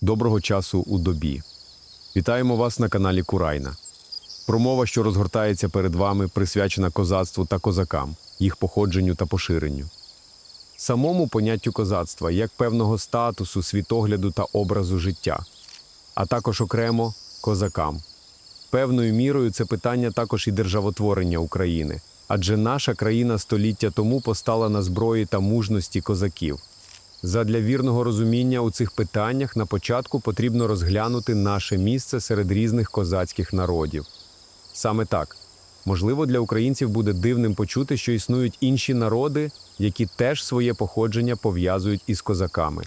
Доброго часу у добі. Вітаємо вас на каналі Курайна. Промова, що розгортається перед вами, присвячена козацтву та козакам, їх походженню та поширенню. Самому поняттю козацтва як певного статусу, світогляду та образу життя, а також окремо козакам. Певною мірою це питання також і державотворення України, адже наша країна століття тому постала на зброї та мужності козаків. Задля вірного розуміння у цих питаннях на початку потрібно розглянути наше місце серед різних козацьких народів. Саме так, можливо, для українців буде дивним почути, що існують інші народи, які теж своє походження пов'язують із козаками.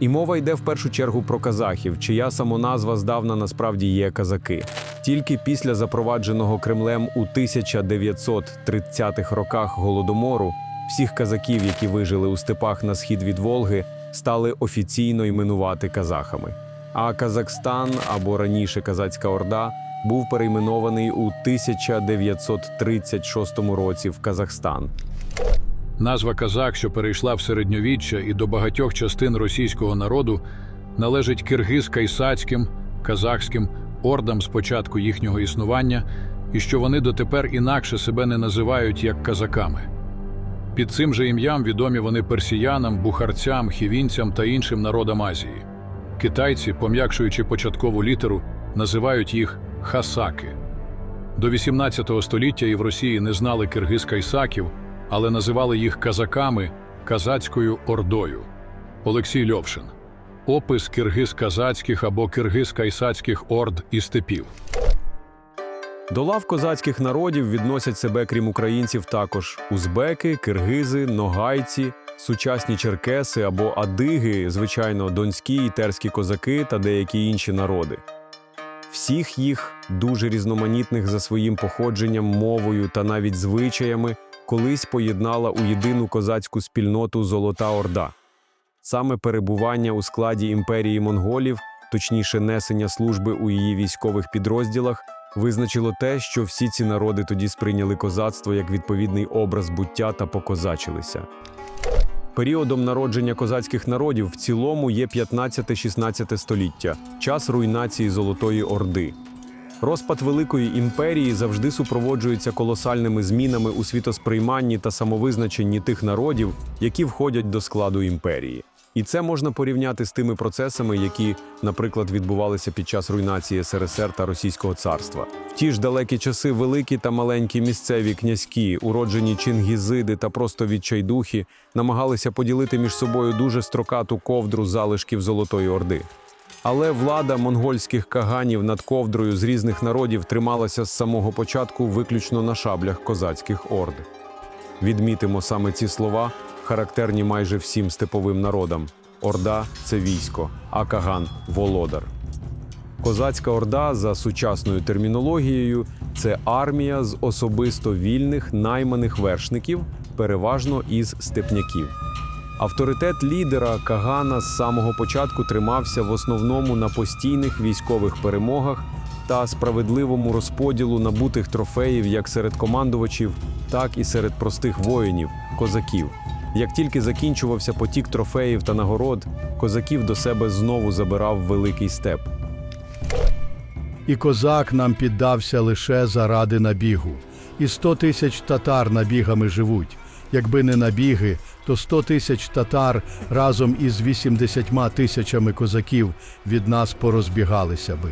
І мова йде в першу чергу про казахів, чия самоназва здавна насправді є казаки. Тільки після запровадженого Кремлем у 1930-х роках голодомору всіх казаків, які вижили у степах на схід від Волги, стали офіційно іменувати казахами. А Казахстан або раніше Казацька Орда був перейменований у 1936 році в Казахстан. Назва казак, що перейшла в середньовіччя і до багатьох частин російського народу, належить киргиз-кайсацьким, казахським ордам з початку їхнього існування, і що вони дотепер інакше себе не називають як казаками. Під цим же ім'ям відомі вони персіянам, бухарцям, хівінцям та іншим народам Азії. Китайці, пом'якшуючи початкову літеру, називають їх хасаки. До 18 століття і в Росії не знали киргиз-кайсаків, але називали їх казаками казацькою ордою. Олексій Льовшин. Опис киргиз-казацьких або киргиз-кайсацьких орд і степів. До лав козацьких народів відносять себе, крім українців, також узбеки, киргизи, ногайці, сучасні черкеси або адиги, звичайно, донські і терські козаки та деякі інші народи. Всіх їх, дуже різноманітних за своїм походженням, мовою та навіть звичаями, колись поєднала у єдину козацьку спільноту Золота Орда. Саме перебування у складі імперії монголів, точніше несення служби у її військових підрозділах, визначило те, що всі ці народи тоді сприйняли козацтво як відповідний образ буття та покозачилися. Періодом народження козацьких народів в цілому є 15-16 століття, час руйнації Золотої Орди. Розпад Великої імперії завжди супроводжується колосальними змінами у світосприйманні та самовизначенні тих народів, які входять до складу імперії. І це можна порівняти з тими процесами, які, наприклад, відбувалися під час руйнації СРСР та Російського царства. В ті ж далекі часи великі та маленькі місцеві князькі, уроджені чингізиди та просто відчайдухи, намагалися поділити між собою дуже строкату ковдру залишків Золотої Орди. Але влада монгольських каганів над ковдрою з різних народів трималася з самого початку виключно на шаблях козацьких орд. Відмітимо саме ці слова, характерні майже всім степовим народам. Орда це військо, а каган володар. Козацька орда за сучасною термінологією це армія з особисто вільних найманих вершників, переважно із степняків. Авторитет лідера Кагана з самого початку тримався в основному на постійних військових перемогах та справедливому розподілу набутих трофеїв як серед командувачів, так і серед простих воїнів, козаків. Як тільки закінчувався потік трофеїв та нагород, козаків до себе знову забирав великий степ. І козак нам піддався лише заради набігу. І сто тисяч татар набігами живуть. Якби не набіги, то сто тисяч татар разом із 80 тисячами козаків від нас порозбігалися би.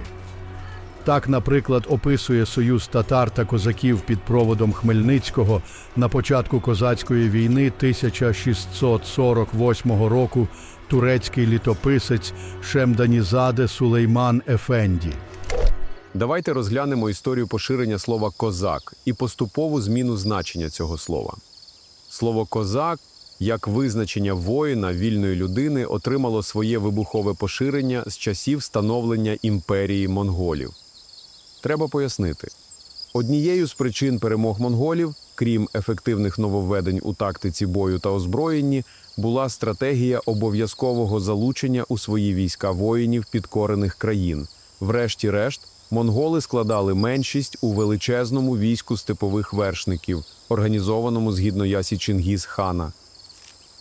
Так, наприклад, описує союз татар та козаків під проводом Хмельницького на початку козацької війни 1648 року турецький літописець Шемданізаде Сулейман Ефенді. Давайте розглянемо історію поширення слова козак і поступову зміну значення цього слова. Слово козак, як визначення воїна вільної людини, отримало своє вибухове поширення з часів становлення імперії монголів. Треба пояснити. Однією з причин перемог монголів, крім ефективних нововведень у тактиці бою та озброєнні, була стратегія обов'язкового залучення у свої війська воїнів підкорених країн. Врешті-решт, монголи складали меншість у величезному війську степових вершників, організованому згідно ясі Чингіз хана.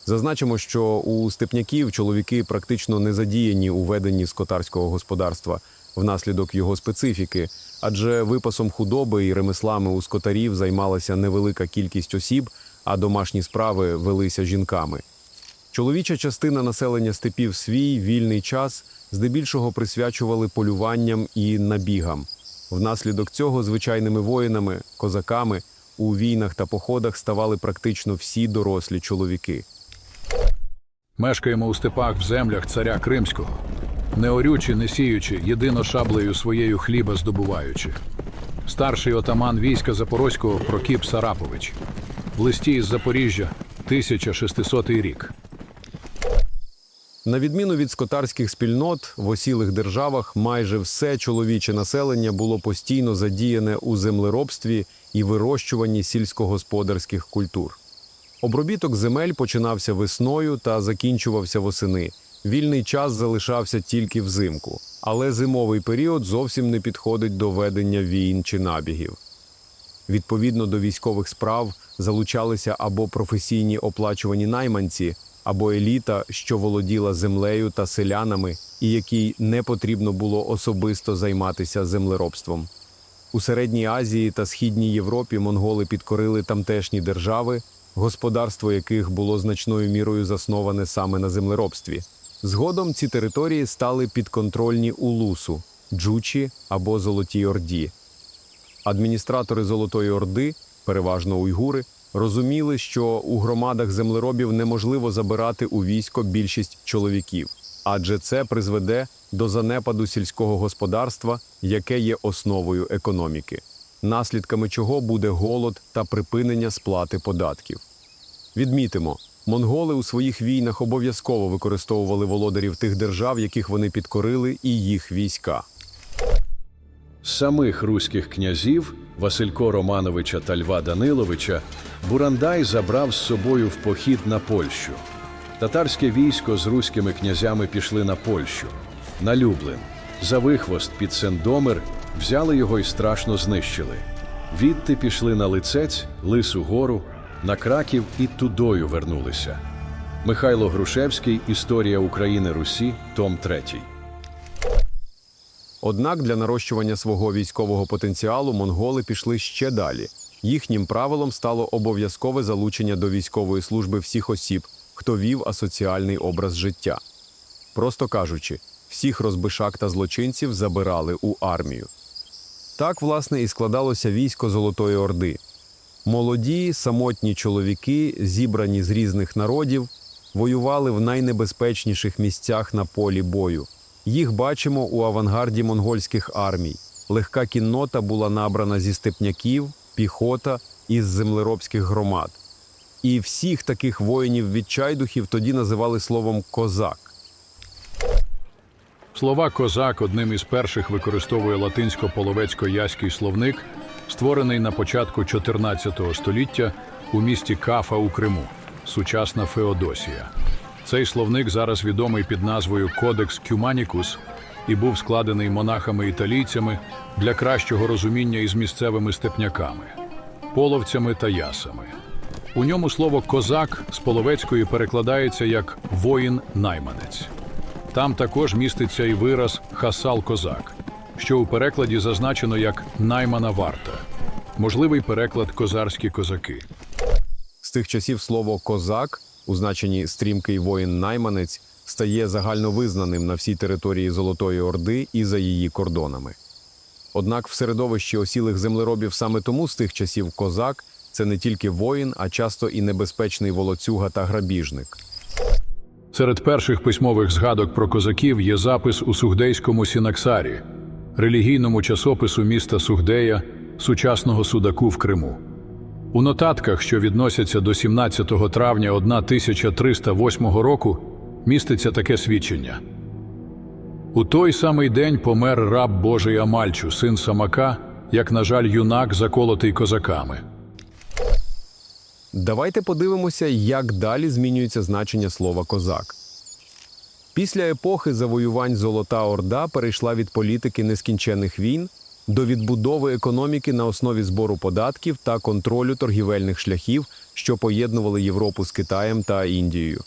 Зазначимо, що у степняків чоловіки практично не задіяні у веденні скотарського господарства внаслідок його специфіки, адже випасом худоби і ремеслами у скотарів займалася невелика кількість осіб, а домашні справи велися жінками. Чоловіча частина населення степів свій вільний час здебільшого присвячували полюванням і набігам. Внаслідок цього звичайними воїнами, козаками у війнах та походах ставали практично всі дорослі чоловіки. Мешкаємо у степах в землях царя Кримського, не орючи, не сіючи, єдино шаблею своєю хліба здобуваючи. Старший отаман війська Запорозького Прокіп Сарапович. В листі із Запоріжжя, 1600 рік. На відміну від скотарських спільнот, в осілих державах майже все чоловіче населення було постійно задіяне у землеробстві і вирощуванні сільськогосподарських культур. Обробіток земель починався весною та закінчувався восени. Вільний час залишався тільки взимку, але зимовий період зовсім не підходить до ведення війн чи набігів. Відповідно до військових справ залучалися або професійні оплачувані найманці, або еліта, що володіла землею та селянами, і якій не потрібно було особисто займатися землеробством. У Середній Азії та Східній Європі монголи підкорили тамтешні держави, господарство яких було значною мірою засноване саме на землеробстві. Згодом ці території стали підконтрольні Улусу, Джучі або Золотій Орді. Адміністратори Золотої Орди, переважно уйгури, розуміли, що у громадах землеробів неможливо забирати у військо більшість чоловіків, адже це призведе до занепаду сільського господарства, яке є основою економіки, наслідками чого буде голод та припинення сплати податків. Відмітимо, монголи у своїх війнах обов'язково використовували володарів тих держав, яких вони підкорили, і їх війська. Самих руських князів Василько Романовича та Льва Даниловича Бурандай забрав з собою в похід на Польщу. Татарське військо з руськими князями пішли на Польщу, на Люблин. За вихвост під Сендомир взяли його і страшно знищили. Відти пішли на Лицець, Лису гору, на Краків і тудою вернулися. Михайло Грушевський Історія України Русі, Том 3. Однак для нарощування свого військового потенціалу монголи пішли ще далі. Їхнім правилом стало обов'язкове залучення до військової служби всіх осіб, хто вів асоціальний образ життя. Просто кажучи, всіх розбишак та злочинців забирали у армію. Так, власне, і складалося військо Золотої Орди. Молоді, самотні чоловіки, зібрані з різних народів, воювали в найнебезпечніших місцях на полі бою. Їх бачимо у авангарді монгольських армій. Легка кіннота була набрана зі степняків, піхота із землеробських громад. І всіх таких воїнів-відчайдухів тоді називали словом козак. Слова козак одним із перших використовує латинсько-половецько-яський словник, створений на початку 14 століття у місті Кафа у Криму, сучасна Феодосія. Цей словник зараз відомий під назвою Кодекс Кюманікус і був складений монахами-італійцями для кращого розуміння із місцевими степняками, половцями та ясами. У ньому слово козак з половецької перекладається як воїн-найманець. Там також міститься і вираз хасал-козак, що у перекладі зазначено як наймана варта. Можливий переклад козарські козаки. З тих часів слово козак у значенні стрімкий воїн-найманець стає загальновизнаним на всій території Золотої Орди і за її кордонами. Однак в середовищі осілих землеробів саме тому з тих часів козак це не тільки воїн, а часто і небезпечний волоцюга та грабіжник. Серед перших письмових згадок про козаків є запис у Сугдейському Сінаксарі, релігійному часопису міста Сугдея, сучасного Судаку в Криму. У нотатках, що відносяться до 17 травня 1308 року, міститься таке свідчення. У той самий день помер раб Божий Амальчу, син Самака, як, на жаль, юнак, заколотий козаками. Давайте подивимося, як далі змінюється значення слова козак. Після епохи завоювань Золота Орда перейшла від політики нескінчених війн до відбудови економіки на основі збору податків та контролю торгівельних шляхів, що поєднували Європу з Китаєм та Індією.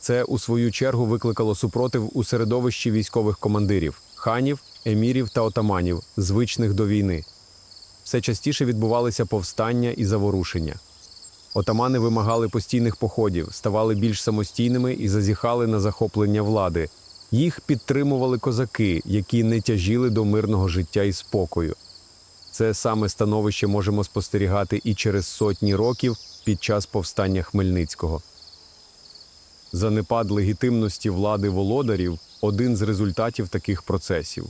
Це у свою чергу викликало супротив у середовищі військових командирів, ханів, емірів та отаманів, звичних до війни. Все частіше відбувалися повстання і заворушення. Отамани вимагали постійних походів, ставали більш самостійними і зазіхали на захоплення влади. Їх підтримували козаки, які не тяжіли до мирного життя і спокою. Це саме становище можемо спостерігати і через сотні років під час повстання Хмельницького. Занепад легітимності влади володарів один з результатів таких процесів.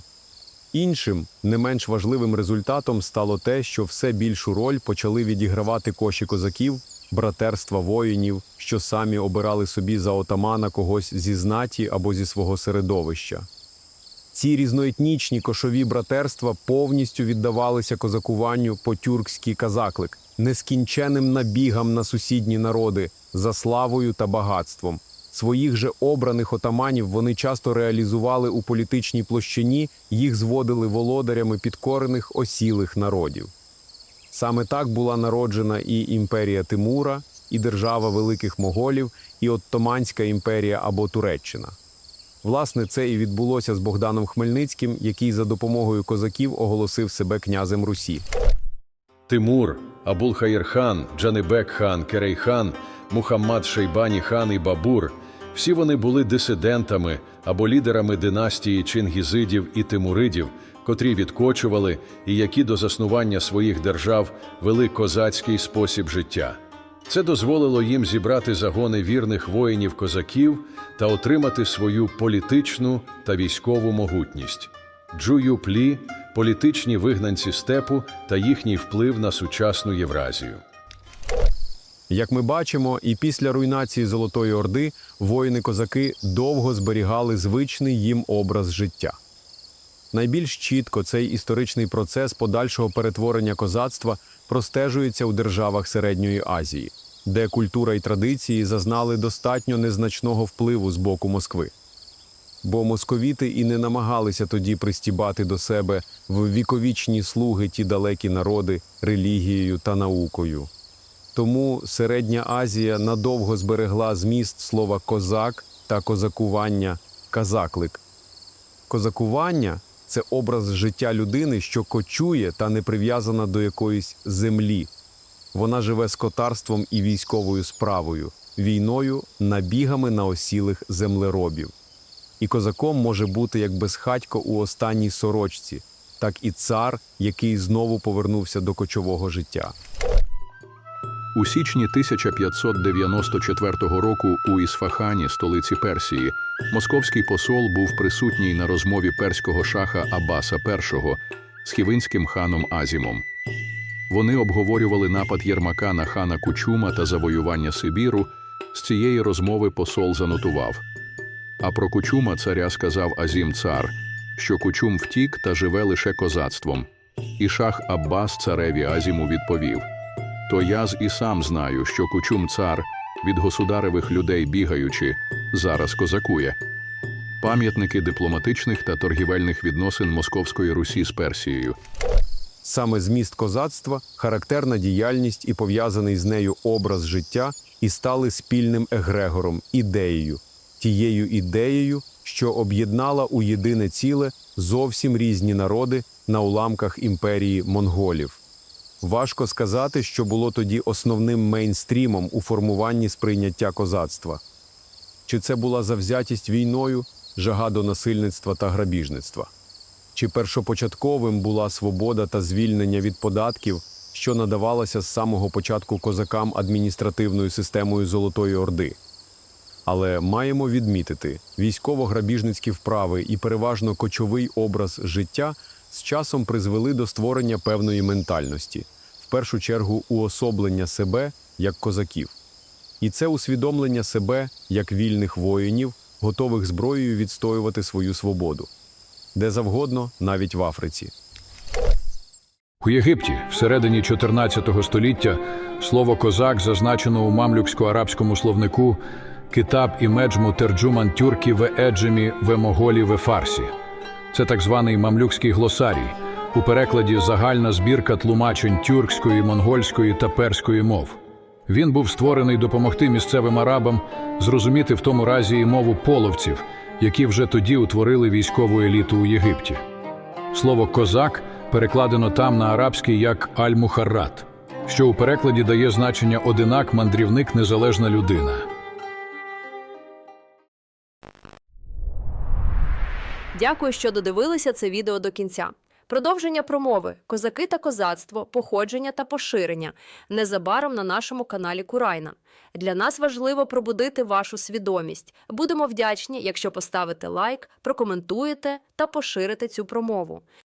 Іншим, не менш важливим результатом стало те, що все більшу роль почали відігравати коші козаків, братерства воїнів, що самі обирали собі за отамана когось зі знаті або зі свого середовища. Ці різноетнічні кошові братерства повністю віддавалися козакуванню по тюркський казаклик, нескінченим набігам на сусідні народи за славою та багатством. Своїх же обраних отаманів вони часто реалізували у політичній площині, їх зводили володарями підкорених осілих народів. Саме так була народжена і імперія Тимура, і держава великих моголів, і Оттоманська імперія або Туреччина. Власне, це і відбулося з Богданом Хмельницьким, який за допомогою козаків оголосив себе князем Русі. Тимур, Абулхаїр-хан, Джанибек-хан, Керейхан, Мухаммад Шейбані хан і Бабур всі вони були дисидентами або лідерами династії чингізидів і тимуридів, котрі відкочували і які до заснування своїх держав вели козацький спосіб життя. Це дозволило їм зібрати загони вірних воїнів-козаків та отримати свою політичну та військову могутність. Джую-плі – політичні вигнанці степу та їхній вплив на сучасну Євразію. Як ми бачимо, і після руйнації Золотої Орди воїни-козаки довго зберігали звичний їм образ життя. Найбільш чітко цей історичний процес подальшого перетворення козацтва простежується у державах Середньої Азії, де культура і традиції зазнали достатньо незначного впливу з боку Москви. Бо московіти і не намагалися тоді пристібати до себе в віковічні слуги ті далекі народи релігією та наукою. Тому Середня Азія надовго зберегла зміст слова козак та козакування казаклик. Козакування це образ життя людини, що кочує та не прив'язана до якоїсь землі. Вона живе скотарством і військовою справою, війною, набігами на осілих землеробів. І козаком може бути як безхатько у останній сорочці, так і цар, який знову повернувся до кочового життя. У січні 1594 року у Ісфахані, столиці Персії, московський посол був присутній на розмові перського шаха Аббаса І з хівинським ханом Азімом. Вони обговорювали напад Єрмака на хана Кучума та завоювання Сибіру. З цієї розмови посол занотував. А про Кучума царя сказав Азім цар, що Кучум втік та живе лише козацтвом. І шах Аббас цареві Азіму відповів – то я з і сам знаю, що кучум цар, від государевих людей бігаючи, зараз козакує. Пам'ятники дипломатичних та торгівельних відносин Московської Русі з Персією. Саме зміст козацтва, характерна діяльність і пов'язаний з нею образ життя і стали спільним егрегором, ідеєю, тією ідеєю, що об'єднала у єдине ціле зовсім різні народи на уламках імперії монголів. Важко сказати, що було тоді основним мейнстрімом у формуванні сприйняття козацтва. Чи це була завзятість війною, жага до насильництва та грабіжництва? Чи першопочатковим була свобода та звільнення від податків, що надавалося з самого початку козакам адміністративною системою Золотої Орди? Але маємо відмітити, військово-грабіжницькі вправи і переважно кочовий образ життя з часом призвели до створення певної ментальності, першу чергу уособлення себе як козаків. І це усвідомлення себе як вільних воїнів, готових зброєю відстоювати свою свободу, де завгодно, навіть в Африці. У Єгипті, всередині 14 століття, слово козак зазначено у мамлюксько-арабському словнику Китаб і меджму терджуман тюркі в еджемі в моголі в фарсі. Це так званий мамлюкський глосарій, у перекладі загальна збірка тлумачень тюркської, монгольської та перської мов. Він був створений допомогти місцевим арабам зрозуміти в тому разі і мову половців, які вже тоді утворили військову еліту у Єгипті. Слово козак перекладено там на арабський як аль-мухаррат, що у перекладі дає значення одинак, мандрівник, незалежна людина. Дякую, що додивилися це відео до кінця. Продовження промови козаки та козацтво, походження та поширення незабаром на нашому каналі Курайна. Для нас важливо пробудити вашу свідомість. Будемо вдячні, якщо поставите лайк, прокоментуєте та поширите цю промову.